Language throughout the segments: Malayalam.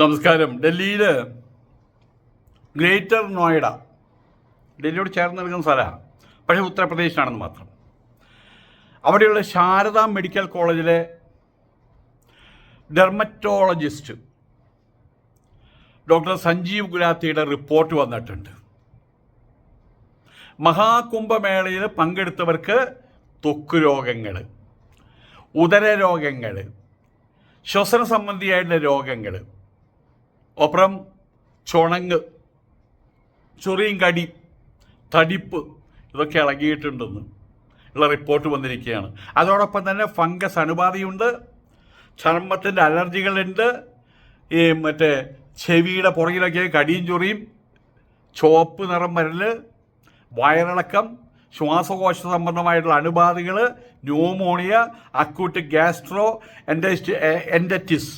നമസ്കാരം. ഡൽഹിയിൽ ഗ്രേറ്റർ നോയിഡ. ഡൽഹിയോട് ചേർന്ന് നിൽക്കുന്ന സ്ഥലമാണ് പക്ഷേ ഉത്തർപ്രദേശിലാണെന്ന് മാത്രം. അവിടെയുള്ള ശാരദ മെഡിക്കൽ കോളേജിലെ ഡെർമറ്റോളജിസ്റ്റ് ഡോക്ടർ സഞ്ജീവ് ഗുലാത്തിയുടെ റിപ്പോർട്ട് വന്നിട്ടുണ്ട്. മഹാകുംഭമേളയിൽ പങ്കെടുത്തവർക്ക് ത്വക്ക് രോഗങ്ങൾ ഉദര രോഗങ്ങൾ ശ്വസന സംബന്ധിയായിട്ടുള്ള രോഗങ്ങൾ ഒപ്പം ചുണങ്ങ് ചൊറിയും കടി തടിപ്പ് ഇതൊക്കെ ഇളകിയിട്ടുണ്ടെന്ന് ഉള്ള റിപ്പോർട്ട് വന്നിരിക്കുകയാണ്. അതോടൊപ്പം തന്നെ ഫംഗസ് അണുബാധയുണ്ട് ചർമ്മത്തിന്റെ അലർജികളുണ്ട് ഈ മറ്റേ ചെവിയുടെ പുറകിലൊക്കെ കടിയും ചൊറിയും ചുവപ്പ് നിറം വരൽ വയറിളക്കം ശ്വാസകോശ സംബന്ധമായിട്ടുള്ള അണുബാധകൾ ന്യൂമോണിയ അക്യൂട്ട് ഗ്യാസ്ട്രോ എൻഡൈസ്റ്റ് എൻഡറ്റിസ്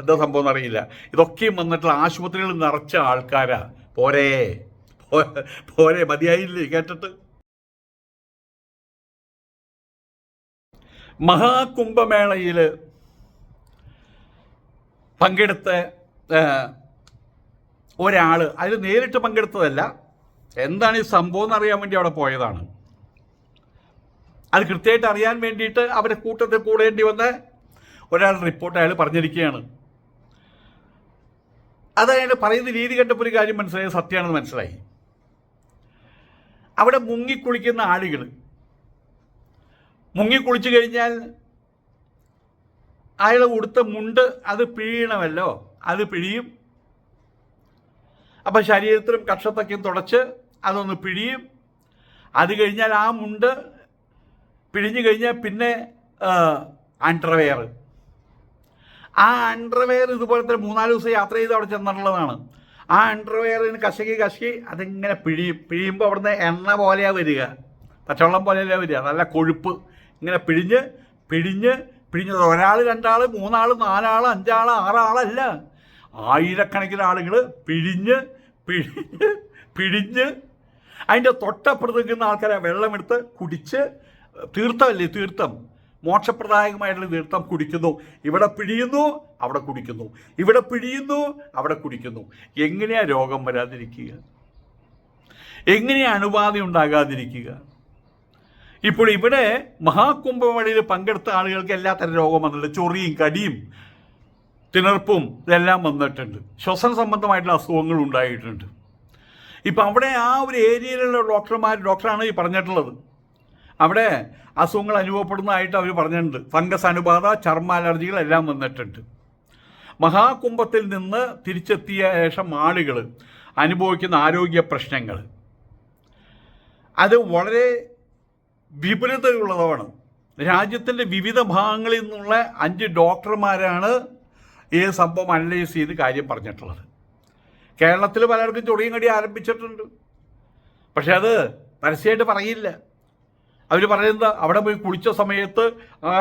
എന്താ സംഭവം എന്നറിയില്ല. ഇതൊക്കെയും വന്നിട്ടുള്ള ആശുപത്രികൾ നിറച്ച ആൾക്കാരാ. പോരേ. പോരെ മതിയായില്ലേ കേട്ടിട്ട്? മഹാകുംഭമേളയിൽ പങ്കെടുത്ത ഒരാൾ അതിൽ നേരിട്ട് പങ്കെടുത്തതല്ല. എന്താണ് ഈ സംഭവം എന്നറിയാൻ വേണ്ടി അവിടെ പോയതാണ്. അത് കൃത്യമായിട്ട് അറിയാൻ വേണ്ടിയിട്ട് അവരെ കൂട്ടത്തിൽ കൂടേണ്ടി വന്ന ഒരാൾ റിപ്പോർട്ട് അയാൾ പറഞ്ഞിരിക്കുകയാണ്. അത് അയാൾ പറയുന്ന രീതി കണ്ടപ്പോൾ ഒരു കാര്യം മനസ്സിലായി സത്യമാണെന്ന് മനസ്സിലായി. അവിടെ മുങ്ങിക്കുളിക്കുന്ന ആളുകൾ. മുങ്ങിക്കുളിച്ചു കഴിഞ്ഞാൽ അയാൾ ഉടുത്ത മുണ്ട് അത് പിഴിയണമല്ലോ അത് പിഴിയും. അപ്പം ശരീരത്തിലും കക്ഷത്തൊക്കെയും തുടച്ച് അതൊന്ന് പിഴിയും. അത് കഴിഞ്ഞാൽ ആ മുണ്ട് പിഴിഞ്ഞു കഴിഞ്ഞാൽ പിന്നെ അണ്ടർവെയർ ആ അണ്ടർവെയർ ഇതുപോലത്തെ മൂന്നാൽ ദിവസം യാത്ര ചെയ്ത് അവിടെ ചെന്നിട്ടുള്ളതാണ്. ആ അണ്ടർവെയറിന് കശകി കശകി അതിങ്ങനെ പിഴിയും പിഴിയുമ്പോൾ അവിടുന്ന് എണ്ണ പോലെയാണ് വരിക. പച്ചവെള്ളം പോലെയല്ല വരിക. നല്ല കൊഴുപ്പ്. ഇങ്ങനെ പിഴിഞ്ഞ് പിഴിഞ്ഞ് പിഴിഞ്ഞത് ഒരാൾ രണ്ടാൾ മൂന്നാൾ നാലാൾ അഞ്ചാൾ ആറാളല്ല ആയിരക്കണക്കിന് ആളുകൾ പിഴിഞ്ഞ് പിഴിഞ്ഞ് പിഴിഞ്ഞ്. അതിന്റെ തൊട്ടപ്പുറത്ത് നിൽക്കുന്ന ആൾക്കാരെ വെള്ളമെടുത്ത് കുടിച്ച് തീർത്ഥമല്ലേ തീർത്ഥം? മോക്ഷപ്രദായകമായിട്ടുള്ള തീർത്ഥം കുടിക്കുന്നു. ഇവിടെ പിഴിയുന്നു അവിടെ കുടിക്കുന്നു. ഇവിടെ പിഴിയുന്നു അവിടെ കുടിക്കുന്നു. എങ്ങനെയാ രോഗം വരാതിരിക്കുക? എങ്ങനെയാ അണുബാധ ഉണ്ടാകാതിരിക്കുക? ഇപ്പോൾ ഇവിടെ മഹാകുംഭമേളയിൽ പങ്കെടുത്ത ആളുകൾക്ക് എല്ലാത്തരം രോഗം വന്നിട്ടുണ്ട്. ചൊറിയും കടിയും തിണർപ്പും ഇതെല്ലാം വന്നിട്ടുണ്ട്. ശ്വസന സംബന്ധമായിട്ടുള്ള അസുഖങ്ങൾ ഉണ്ടായിട്ടുണ്ട്. ഇപ്പം അവിടെ ആ ഒരു ഏരിയയിലുള്ള ഡോക്ടർമാർ ഡോക്ടറാണ് ഈ പറഞ്ഞിട്ടുള്ളത്. അവിടെ അസുഖങ്ങൾ അനുഭവപ്പെടുന്നതായിട്ട് അവർ പറഞ്ഞിട്ടുണ്ട്. ഫംഗസ് അണുബാധ ചർമ്മ അലർജികൾ എല്ലാം വന്നിട്ടുണ്ട്. മഹാകുംഭത്തിൽ നിന്ന് തിരിച്ചെത്തിയ ശേഷം ആളുകൾ അനുഭവിക്കുന്ന ആരോഗ്യ പ്രശ്നങ്ങൾ അത് വളരെ വിപുലതയുള്ളതാണ്. രാജ്യത്തിന്റെ വിവിധ ഭാഗങ്ങളിൽ നിന്നുള്ള അഞ്ച് ഡോക്ടർമാരാണ് ഈ സംഭവം അനലൈസ് ചെയ്ത് കാര്യം പറഞ്ഞിട്ടുള്ളത്. കേരളത്തിൽ പലർക്കും ചൊടിയും കടി ആരംഭിച്ചിട്ടുണ്ട്. പക്ഷെ അത് പരസ്യമായിട്ട് പറയില്ല. അവർ പറയുന്നത് അവിടെ പോയി കുളിച്ച സമയത്ത് ആ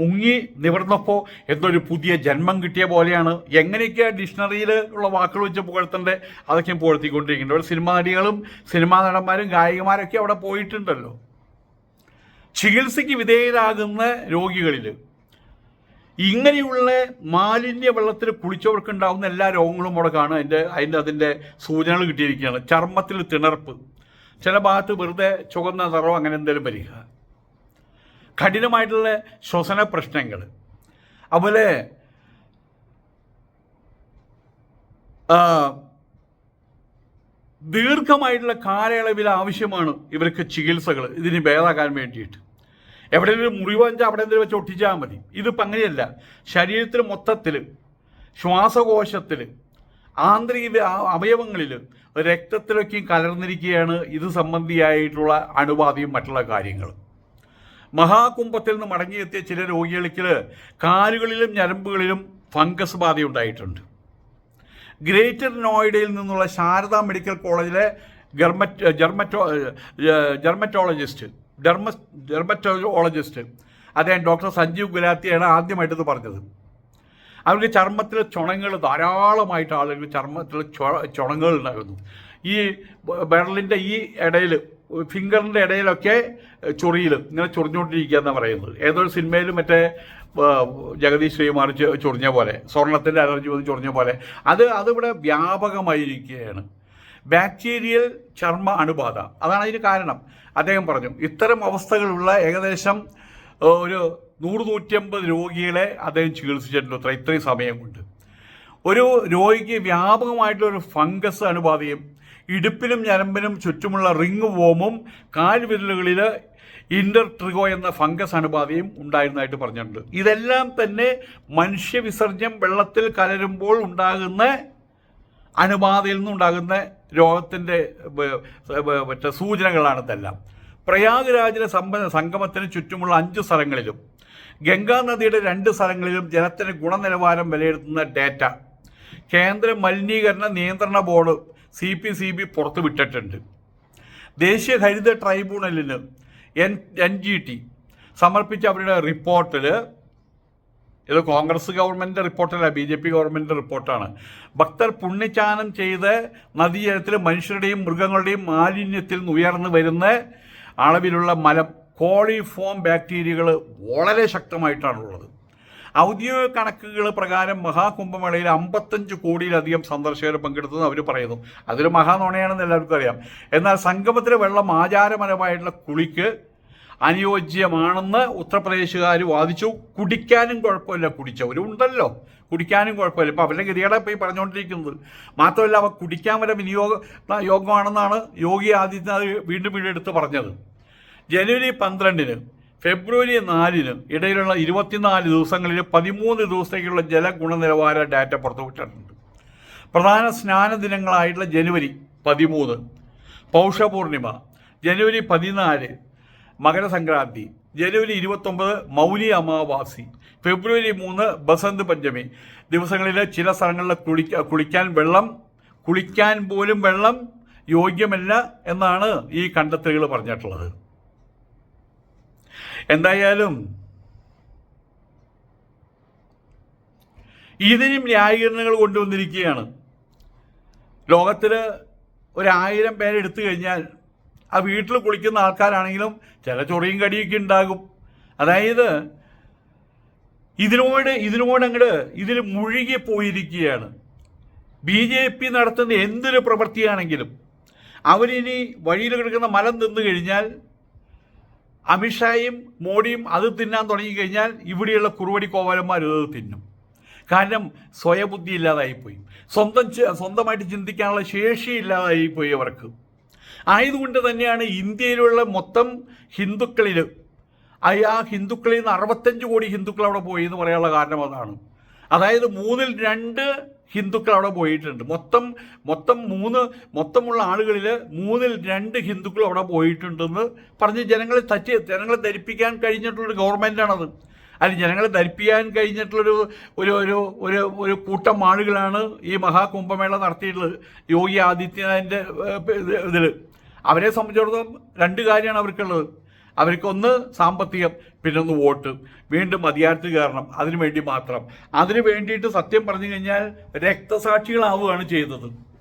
മുങ്ങി നിവർന്നപ്പോൾ എന്തൊരു പുതിയ ജന്മം കിട്ടിയ പോലെയാണ്. എങ്ങനെയൊക്കെ ഡിക്ഷണറിയിൽ ഉള്ള വാക്കുകൾ വെച്ച് പുകഴ്ത്തണ്ടേ അതൊക്കെ പുകഴ്ത്തിക്കൊണ്ടിരിക്കുന്നുണ്ട്. അവിടെ സിനിമാ നടികളും സിനിമാ നടന്മാരും ഗായികമാരൊക്കെ അവിടെ പോയിട്ടുണ്ടല്ലോ. ചികിത്സയ്ക്ക് വിധേയരാകുന്ന രോഗികളിൽ ഇങ്ങനെയുള്ള മാലിന്യ വെള്ളത്തിൽ കുളിച്ചവർക്കുണ്ടാകുന്ന എല്ലാ രോഗങ്ങളും അവിടെ കാണുക അതിന്റെ അതിന്റെ അതിന്റെ സൂചനകൾ കിട്ടിയിരിക്കുകയാണ്. ചർമ്മത്തിൽ തിണർപ്പ്. ചില ഭാഗത്ത് വെറുതെ ചുവന്ന നിറവും അങ്ങനെ എന്തെങ്കിലും വരിക. കഠിനമായിട്ടുള്ള ശ്വസന പ്രശ്നങ്ങൾ. അതുപോലെ ദീർഘമായിട്ടുള്ള കാലയളവിൽ ആവശ്യമാണ് ഇവർക്ക് ചികിത്സകൾ ഇതിന് ഭേദമാക്കാൻ വേണ്ടിയിട്ട്. എവിടെയെങ്കിലും മുറിവ് വെച്ചാൽ അവിടെ എന്തെങ്കിലും വെച്ച് ഒട്ടിച്ചാൽ മതി. ഇതിപ്പോൾ അങ്ങനെയല്ല. ശരീരത്തിൽ മൊത്തത്തിൽ ശ്വാസകോശത്തിൽ ആന്തരിക അവയവങ്ങളിൽ രക്തത്തിലൊക്കെയും കലർന്നിരിക്കുകയാണ് ഇത് സംബന്ധിയായിട്ടുള്ള അണുബാധയും മറ്റുള്ള കാര്യങ്ങളും മഹാകുംഭത്തിൽ നിന്ന് മടങ്ങിയെത്തിയ ചില രോഗികൾക്ക് കാലുകളിലും ഞരമ്പുകളിലും ഫംഗസ് ബാധയുണ്ടായിട്ടുണ്ട്. ഗ്രേറ്റർ നോയിഡയിൽ നിന്നുള്ള ശാരദ മെഡിക്കൽ കോളേജിലെ ഗർമറ്റോ ജർമറ്റോ ജർമറ്റോളജിസ്റ്റ് ഡെർമ ഡെർമറ്റോളജിസ്റ്റ് അദ്ദേഹം ഡോക്ടർ സഞ്ജീവ് ഗുലാത്തിയാണ് ആദ്യമായിട്ടത് പറഞ്ഞത്. അവർക്ക് ചർമ്മത്തിൽ ചുണങ്ങൾ ധാരാളമായിട്ട് ആളുകൾ ചർമ്മത്തിൽ ചുണങ്ങൾ ഉണ്ടാകുന്നു ഈ വിരലിന്റെ ഈ ഇടയിൽ ഫിംഗറിന്റെ ഇടയിലൊക്കെ ചൊറിയിൽ ഇങ്ങനെ ചൊറിഞ്ഞുകൊണ്ടിരിക്കുക എന്നാണ് പറയുന്നത്. ഏതൊരു സിനിമയിലും മറ്റേ ജഗദീഷ് ശ്രീമാർ ചൊറിഞ്ഞ പോലെ സ്വർണത്തിന്റെ അലർജി വന്ന് ചൊറിഞ്ഞ പോലെ അത് അതിവിടെ വ്യാപകമായിരിക്കുകയാണ്. ബാക്ടീരിയൽ ചർമ്മ അണുബാധ. അതാണ് അതിന് കാരണം. അദ്ദേഹം പറഞ്ഞു ഇത്തരം അവസ്ഥകളുള്ള ഏകദേശം ഒരു നൂറ് നൂറ്റമ്പത് രോഗികളെ അദ്ദേഹം ചികിത്സിച്ചിട്ടുണ്ട് അത്ര ഇത്രയും സമയം കൊണ്ട്. ഒരു രോഗിക്ക് വ്യാപകമായിട്ടുള്ള ഒരു ഫംഗസ് അണുബാധയും ഇടുപ്പിനും ഞരമ്പിനും ചുറ്റുമുള്ള റിങ് വോമും കാൽവിരലുകളിൽ ഇന്റർ ട്രിഗോ എന്ന ഫംഗസ് അണുബാധയും ഉണ്ടായിരുന്നതായിട്ട് പറഞ്ഞിട്ടുണ്ട്. ഇതെല്ലാം തന്നെ മനുഷ്യ മനുഷ്യവിസർജ്യം വെള്ളത്തിൽ കലരുമ്പോൾ ഉണ്ടാകുന്ന അണുബാധയിൽ നിന്നുണ്ടാകുന്ന രോഗത്തിന്റെ മറ്റേ സൂചനകളാണ് ഇതെല്ലാം. പ്രയാഗ്രാജിലെ സമ്പന്ന സംഗമത്തിന് ചുറ്റുമുള്ള അഞ്ച് സ്ഥലങ്ങളിലും ഗംഗാ നദിയുടെ രണ്ട് സ്ഥലങ്ങളിലും ജലത്തിന് ഗുണനിലവാരം വിലയിരുത്തുന്ന ഡാറ്റ. കേന്ദ്ര മലിനീകരണ നിയന്ത്രണ board C P C B പുറത്തുവിട്ടിട്ടുണ്ട്. ദേശീയ ഹരിത ട്രൈബ്യൂണലിന് എൻ എൻ ജി ടി സമർപ്പിച്ച അവരുടെ റിപ്പോർട്ടിൽ ഇത് കോൺഗ്രസ് ഗവൺമെന്റ് റിപ്പോർട്ടല്ല ബി ജെ പി ഗവൺമെന്റ് റിപ്പോർട്ടാണ്. ഭക്തർ പുണ്യചാനം ചെയ്ത് നദീജലത്തിൽ മനുഷ്യരുടെയും മൃഗങ്ങളുടെയും മാലിന്യത്തിൽ നിന്ന് ഉയർന്നു വരുന്ന അളവിലുള്ള മലം കോളിഫോം ബാക്ടീരിയകൾ വളരെ ശക്തമായിട്ടാണുള്ളത്. ഔദ്യോഗിക കണക്കുകൾ പ്രകാരം മഹാകുംഭമേളയിൽ അമ്പത്തഞ്ച് കോടിയിലധികം സന്ദർശകർ പങ്കെടുത്തതെന്ന് അവർ പറയുന്നു. അതൊരു മഹാനോണയാണെന്ന് എല്ലാവർക്കും അറിയാം. എന്നാൽ സംഗമത്തിലെ വെള്ളം ആചാരപരമായിട്ടുള്ള കുളിക്ക് അനുയോജ്യമാണെന്ന് ഉത്തർപ്രദേശുകാർ വാദിച്ചു. കുടിക്കാനും കുഴപ്പമില്ല കുടിച്ച ഉണ്ടല്ലോ. കുടിക്കാനും കുഴപ്പമില്ല. ഇപ്പം അവരുടെ ഗതികളെ ഇപ്പോൾ ഈ പറഞ്ഞുകൊണ്ടിരിക്കുന്നത്. മാത്രമല്ല അവ കുടിക്കാൻ വരെ വിനിയോഗ യോഗമാണെന്നാണ് യോഗി ആദിത്യനാഥ് വീണ്ടും വീണ്ടും എടുത്ത് പറഞ്ഞത്. ജനുവരി പന്ത്രണ്ടിന് ഫെബ്രുവരി നാലിന് ഇടയിലുള്ള ഇരുപത്തിനാല് ദിവസങ്ങളിൽ പതിമൂന്ന് ദിവസത്തേക്കുള്ള ജല ഗുണനിലവാര ഡാറ്റ പുറത്തുവിട്ടിട്ടുണ്ട് പ്രധാന സ്നാന ദിനങ്ങളായിട്ടുള്ള ജനുവരി പതിമൂന്ന് പൗഷപൂർണിമ. ജനുവരി പതിനാല് മകരസംക്രാന്തി ജനുവരി ഇരുപത്തൊമ്പത് മൗലി അമാവാസി ഫെബ്രുവരി മൂന്ന് ബസന്ത് പഞ്ചമി. ദിവസങ്ങളിൽ ചില സ്ഥലങ്ങളിൽ കുളിക്ക കുളിക്കാൻ വെള്ളം കുളിക്കാൻ പോലും വെള്ളം യോഗ്യമല്ല എന്നാണ് ഈ കണ്ടെത്തലുകൾ പറഞ്ഞിട്ടുള്ളത്. എന്തായാലും ഇതിനും ന്യായീകരണങ്ങൾ കൊണ്ടുവന്നിരിക്കുകയാണ്. ലോകത്തിൽ ഒരായിരം പേരെടുത്തു കഴിഞ്ഞാൽ ആ വീട്ടിൽ കുളിക്കുന്ന ആൾക്കാരാണെങ്കിലും ചില ചൊറിയും കടിയൊക്കെ ഉണ്ടാകും. അതായത് ഇതിനോട് ഇതിനോട് അങ്ങോട്ട് ഇതിൽ മുഴുകി പോയിരിക്കുകയാണ്. ബി ജെ പി നടത്തുന്ന എന്തൊരു പ്രവൃത്തിയാണെങ്കിലും അവരിനി വഴിയിൽ കിടക്കുന്ന മലം തിന്നു കഴിഞ്ഞാൽ അമിത്ഷായും മോഡിയും അത് തിന്നാൻ തുടങ്ങിക്കഴിഞ്ഞാൽ ഇവിടെയുള്ള കുറുവടി കോവാലന്മാർ ഇത് തിന്നും. കാരണം സ്വയബുദ്ധി ഇല്ലാതായിപ്പോയി. സ്വന്തം സ്വന്തമായിട്ട് ചിന്തിക്കാനുള്ള ശേഷി ഇല്ലാതായിപ്പോയി അവർക്ക്. ആയതുകൊണ്ട് തന്നെയാണ് ഇന്ത്യയിലുള്ള മൊത്തം ഹിന്ദുക്കളിൽ ആ ഹിന്ദുക്കളിൽ നിന്ന് അറുപത്തഞ്ച് കോടി ഹിന്ദുക്കൾ അവിടെ പോയി എന്ന് പറയാനുള്ള കാരണം അതാണ്. അതായത് മൂന്നിൽ രണ്ട് ഹിന്ദുക്കൾ അവിടെ പോയിട്ടുണ്ട്. മൊത്തം മൊത്തം മൂന്ന് മൊത്തമുള്ള ആളുകളിൽ മൂന്നിൽ രണ്ട് ഹിന്ദുക്കൾ അവിടെ പോയിട്ടുണ്ടെന്ന് പറഞ്ഞ് ജനങ്ങളെ തറ്റി ജനങ്ങളെ ധരിപ്പിക്കാൻ കഴിഞ്ഞിട്ടുള്ളൊരു ഗവൺമെന്റാണത് അല്ല ജനങ്ങളെ ധരിപ്പിക്കാൻ കഴിഞ്ഞിട്ടുള്ളൊരു ഒരു ഒരു ഒരു ഒരു കൂട്ടം ആളുകളാണ് ഈ മഹാകുംഭമേള നടത്തിയിട്ടുള്ളത്. യോഗി ആദിത്യനാഥിന്റെ ഇതിൽ അവരെ സംബന്ധിച്ചിടത്തോളം രണ്ട് കാര്യമാണ് അവർക്കുള്ളത്. അവർക്കൊന്ന് സാമ്പത്തികം പിന്നൊന്ന് വോട്ട്. വീണ്ടും അധികാരത്തിൽ കയറണം. അതിനു വേണ്ടി മാത്രം. അതിനു വേണ്ടിയിട്ട് സത്യം പറഞ്ഞു കഴിഞ്ഞാൽ രക്തസാക്ഷികളാവുകയാണ് ചെയ്തത്.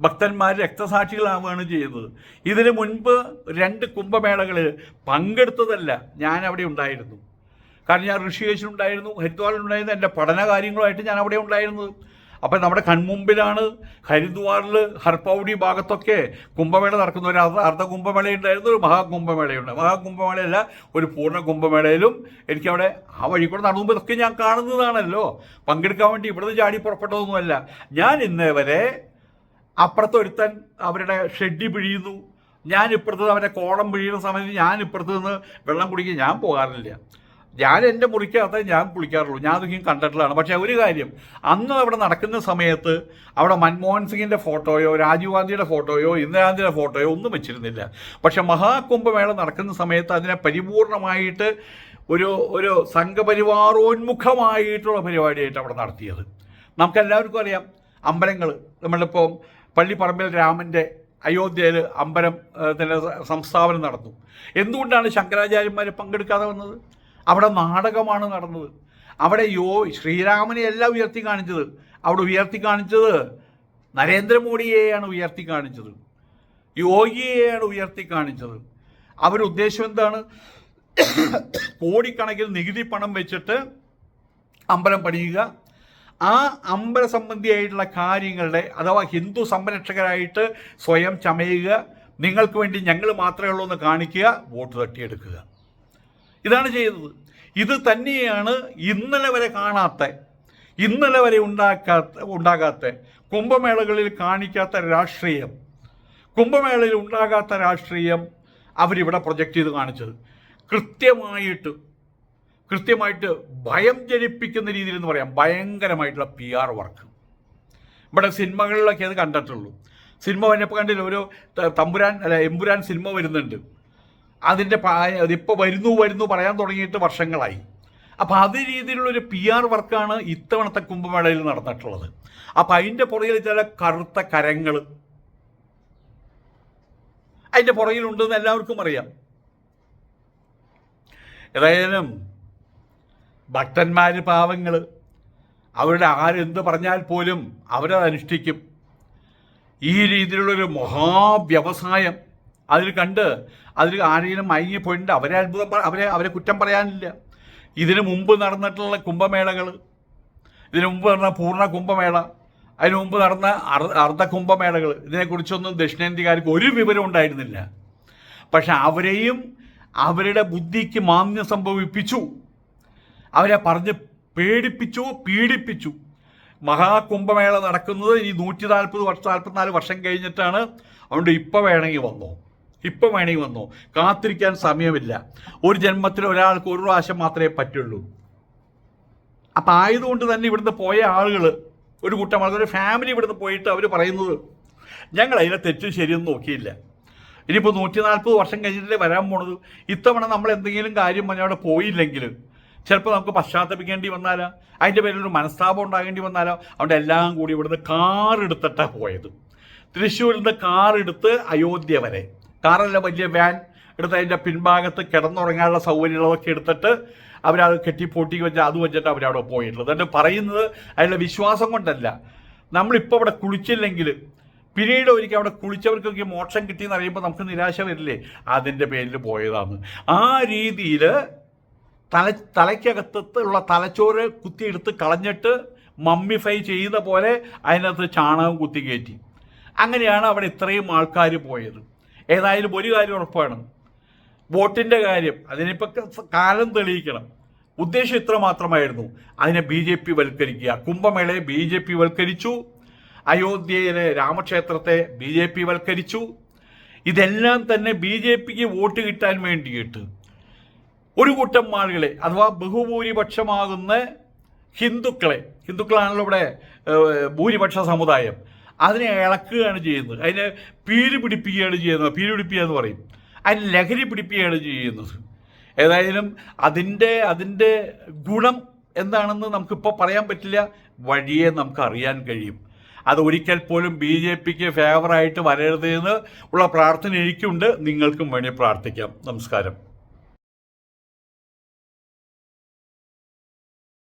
ഭക്തന്മാർ രക്തസാക്ഷികളാവുകയാണ് ചെയ്തത് ഇതിനു മുൻപ് രണ്ട് കുംഭമേളകളിൽ പങ്കെടുത്തതല്ല ഞാൻ അവിടെ ഉണ്ടായിരുന്നു. കാരണം ഞാൻ ഋഷികേശിലുണ്ടായിരുന്നു ഹരിദ്വാറിലുണ്ടായിരുന്നു എന്റെ പഠന കാര്യങ്ങളുമായിട്ട് ഞാൻ അവിടെ ഉണ്ടായിരുന്നത്. അപ്പം നമ്മുടെ കൺമുമ്പിലാണ് ഹരിദ്വാറിൽ ഹർപ്പൗടി ഭാഗത്തൊക്കെ കുംഭമേള നടക്കുന്ന ഒരു അർദ്ധ അർദ്ധ കുംഭമേള ഉണ്ടായിരുന്നു ഒരു മഹാകുംഭമേളയുണ്ട്. മഹാകുംഭമേളയല്ല ഒരു പൂർണ കുംഭമേളയിലും എനിക്കവിടെ ആ വഴി കൂടെ നടന്നു ഇതൊക്കെ ഞാൻ കാണുന്നതാണല്ലോ. പങ്കെടുക്കാൻ വേണ്ടി ഇവിടുന്ന് ചാടി പുറപ്പെട്ടതൊന്നുമല്ല. ഞാൻ ഇന്നേ വരെ അപ്പുറത്ത് ഒരുത്തൻ അവരുടെ ഷെഡി പിഴിയുന്നു. ഞാൻ ഇപ്പുറത്ത് അവരുടെ കോളം പിഴിയുന്ന സമയത്ത് ഞാൻ ഇപ്പുറത്ത് നിന്ന് വെള്ളം കുടിക്കാൻ ഞാൻ പോകാറില്ല. ഞാൻ എന്റെ മുറിക്കകത്ത് ഞാൻ കുളിക്കാറുള്ളൂ. ഞാൻ അതൊക്കെയും കണ്ടിട്ടുള്ളതാണ്. പക്ഷേ ഒരു കാര്യം അന്ന് അവിടെ നടക്കുന്ന സമയത്ത് അവിടെ മൻമോഹൻ സിംഗിന്റെ ഫോട്ടോയോ രാജീവ് ഗാന്ധിയുടെ ഫോട്ടോയോ ഇന്ദിരാഗാന്ധിയുടെ ഫോട്ടോയോ ഒന്നും വെച്ചിരുന്നില്ല. പക്ഷെ മഹാകുംഭമേള നടക്കുന്ന സമയത്ത് അതിനെ പരിപൂർണമായിട്ട് ഒരു ഒരു സംഘപരിവാറോന്മുഖമായിട്ടുള്ള പരിപാടിയായിട്ട് അവിടെ നടത്തിയത്. നമുക്കെല്ലാവർക്കും അറിയാം അമ്പലങ്ങൾ നമ്മളിപ്പോൾ പള്ളിപ്പറമ്പിൽ രാമന്റെ അയോധ്യയിൽ അമ്പലം തന്നെ സംസ്ഥാപനം നടന്നു. എന്തുകൊണ്ടാണ് ശങ്കരാചാര്യന്മാർ പങ്കെടുക്കാതെ വന്നത്? അവിടെ നാടകമാണ് നടന്നത്. അവിടെ യോ ശ്രീരാമനെ അല്ല ഉയർത്തി കാണിച്ചത്. അവിടെ ഉയർത്തി കാണിച്ചത് നരേന്ദ്രമോദിയെയാണ് ഉയർത്തി കാണിച്ചത്. യോഗിയെയാണ് ഉയർത്തി കാണിച്ചത്. അവരുദ്ദേശം എന്താണ്? കോടിക്കണക്കിന് നികുതി പണം വെച്ചിട്ട് അമ്പലം പണിയുക. ആ അമ്പല സംബന്ധിയായിട്ടുള്ള കാര്യങ്ങളുടെ അഥവാ ഹിന്ദു സംരക്ഷകരായിട്ട് സ്വയം ചമയുക. നിങ്ങൾക്ക് വേണ്ടി ഞങ്ങൾ മാത്രമേ ഉള്ളൂ എന്ന് കാണിക്കുക. വോട്ട് തട്ടിയെടുക്കുക. ഇതാണ് ചെയ്തത്. ഇത് തന്നെയാണ് ഇന്നലെ വരെ കാണാത്ത ഇന്നലെ വരെ ഉണ്ടാക്കാത്ത ഉണ്ടാകാത്ത കുംഭമേളകളിൽ കാണിക്കാത്ത രാഷ്ട്രീയം. കുംഭമേളയിൽ ഉണ്ടാകാത്ത രാഷ്ട്രീയം അവരിവിടെ പ്രൊജക്റ്റ് ചെയ്ത് കാണിച്ചത്. കൃത്യമായിട്ട് കൃത്യമായിട്ട് ഭയം ജനിപ്പിക്കുന്ന രീതിയിൽ എന്ന് പറയാം. ഭയങ്കരമായിട്ടുള്ള പി ആർ വർക്ക് ഇവിടെ സിനിമകളിലൊക്കെ അത് കണ്ടിട്ടുള്ളൂ. സിനിമ വന്നപ്പോൾ കണ്ടില്ല ഒരു തമ്പുരാൻ അല്ല എമ്പുരാൻ സിനിമ വരുന്നുണ്ട്. അതിന്റെ അതിപ്പോൾ വരുന്നു വരുന്നു പറയാൻ തുടങ്ങിയിട്ട് വർഷങ്ങളായി. അപ്പോൾ അതേ രീതിയിലുള്ളൊരു പി ആർ വർക്കാണ് ഇത്തവണത്തെ കുംഭമേളയിൽ നടന്നിട്ടുള്ളത്. അപ്പം അതിന്റെ പുറകിൽ ചില കറുത്ത കരങ്ങൾ അതിന്റെ പുറകിലുണ്ടെന്ന് എല്ലാവർക്കും അറിയാം. ഏതായാലും ഭക്തന്മാർ പാവങ്ങൾ അവരുടെ ആരെന്ത് പറഞ്ഞാൽ പോലും അവരത് അനുഷ്ഠിക്കും ഈ രീതിയിലുള്ളൊരു മഹാവ്യവസായം അതിൽ കണ്ട് അതിൽ ആരെങ്കിലും മയങ്ങിപ്പോയിട്ടുണ്ട് അവരെ അത്ഭുതം അവരെ അവരെ കുറ്റം പറയാനില്ല. ഇതിനു മുമ്പ് നടന്നിട്ടുള്ള കുംഭമേളകൾ ഇതിനു മുമ്പ് നടന്ന പൂർണ കുംഭമേള അതിനു മുമ്പ് നടന്ന അർ- അർദ്ധ കുംഭമേളകൾ ഇതിനെക്കുറിച്ചൊന്നും ദക്ഷിണേന്ത്യക്കാർക്ക് ഒരു വിവരം ഉണ്ടായിരുന്നില്ല. പക്ഷെ അവരെയും അവരുടെ ബുദ്ധിക്ക് മാന്യം സംഭവിപ്പിച്ചു. അവരെ പറഞ്ഞ് പേടിപ്പിച്ചു പീഡിപ്പിച്ചു. മഹാകുംഭമേള നടക്കുന്നത് ഈ നൂറ്റി നാൽപ്പത് വർഷം നാൽപ്പത്തിനാല് വർഷം കഴിഞ്ഞിട്ടാണ്. അതുകൊണ്ട് ഇപ്പോൾ വേണമെങ്കിൽ വന്നോ. ഇപ്പം വേണമെങ്കിൽ വന്നു. കാത്തിരിക്കാൻ സമയമില്ല. ഒരു ജന്മത്തിൽ ഒരാൾക്ക് ഒരു പ്രാവശ്യം മാത്രമേ പറ്റുള്ളൂ. അപ്പം ആയതുകൊണ്ട് തന്നെ ഇവിടുന്ന് പോയ ആളുകൾ ഒരു കൂട്ടം ആളുകൾ ഒരു ഫാമിലി ഇവിടുന്ന് പോയിട്ട് അവർ പറയുന്നത് ഞങ്ങൾ അതിനെ തെറ്റും ശരിയും നോക്കിയില്ല. ഇനിയിപ്പോൾ നൂറ്റി നാൽപ്പത് വർഷം കഴിഞ്ഞിട്ടല്ലേ വരാൻ പോണത്. ഇത്തവണ നമ്മൾ എന്തെങ്കിലും കാര്യം പറഞ്ഞാൽ അവിടെ പോയില്ലെങ്കിൽ ചിലപ്പോൾ നമുക്ക് പശ്ചാത്തപിക്കേണ്ടി വന്നാലോ അതിന്റെ പേരിൽ ഒരു മനസ്താപം ഉണ്ടാകേണ്ടി വന്നാലോ അവിടെ എല്ലാം കൂടി ഇവിടുന്ന് കാർ എടുത്തിട്ടാണ് പോയത്. തൃശ്ശൂരിൽ നിന്ന് കാർ എടുത്ത് അയോധ്യ വരെ. കാറല്ല വലിയ വാൻ എടുത്ത് അതിന്റെ പിൻഭാഗത്ത് കിടന്നുറങ്ങാനുള്ള സൗകര്യങ്ങളൊക്കെ എടുത്തിട്ട് അവരത് കെട്ടിപ്പൊട്ടി വെച്ച് അത് വെച്ചിട്ട് അവരവിടെ പോയിട്ടുള്ളത്. എന്നിട്ട് പറയുന്നത് അതിന്റെ വിശ്വാസം കൊണ്ടല്ല. നമ്മളിപ്പോൾ അവിടെ കുളിച്ചില്ലെങ്കിൽ പിന്നീട് ഒരിക്കൽ അവിടെ കുളിച്ചവർക്കൊക്കെ മോക്ഷം കിട്ടിയെന്ന് അറിയുമ്പോൾ നമുക്ക് നിരാശ വരില്ലേ? അതിന്റെ പേരിൽ പോയതാണ്. ആ രീതിയിൽ തല തലയ്ക്കകത്തുള്ള തലച്ചോറ് കുത്തിയെടുത്ത് കളഞ്ഞിട്ട് മമ്മിഫൈ ചെയ്യുന്ന പോലെ അതിനകത്ത് ചാണകം കുത്തി കയറ്റി. അങ്ങനെയാണ് അവിടെ ഇത്രയും ആൾക്കാർ പോയത്. ഏതായാലും ഒരു കാര്യം ഉറപ്പാണ്. വോട്ടിന്റെ കാര്യം അതിനിപ്പോൾ കാലം തെളിയിക്കണം. ഉദ്ദേശം ഇത്ര മാത്രമായിരുന്നു. അതിനെ ബി ജെ പി വൽക്കരിക്കുക. കുംഭമേളയെ ബി ജെ പി വൽക്കരിച്ചു. അയോധ്യയിലെ രാമക്ഷേത്രത്തെ ബി ജെ പി വൽക്കരിച്ചു. ഇതെല്ലാം തന്നെ ബി ജെ പിക്ക് വോട്ട് കിട്ടാൻ വേണ്ടിയിട്ട് ഒരു കൂട്ടം ആളുകളെ അഥവാ ബഹുഭൂരിപക്ഷമാകുന്ന ഹിന്ദുക്കളെ ഹിന്ദുക്കളാണല്ലോ ഇവിടെ ഭൂരിപക്ഷ സമുദായം അതിനെ ഇളക്കുകയാണ് ചെയ്യുന്നത്. അതിനെ പീര് പിടിപ്പിക്കുകയാണ് ചെയ്യുന്നത്. പീര് പിടിപ്പിക്കുക എന്ന് പറയും. അതിന് ലഹരി പിടിപ്പിക്കുകയാണ് ചെയ്യുന്നത്. ഏതായാലും അതിന്റെ അതിന്റെ ഗുണം എന്താണെന്ന് നമുക്കിപ്പോൾ പറയാൻ പറ്റില്ല. വഴിയെ നമുക്ക് അറിയാൻ കഴിയും. അത് ഒരിക്കൽ പോലും ബി ജെ പിക്ക് ഫേവറായിട്ട് വരരുതെന്ന് ഉള്ള പ്രാർത്ഥന എനിക്കുണ്ട്. നിങ്ങൾക്കും വേണ്ടി പ്രാർത്ഥിക്കാം. നമസ്കാരം.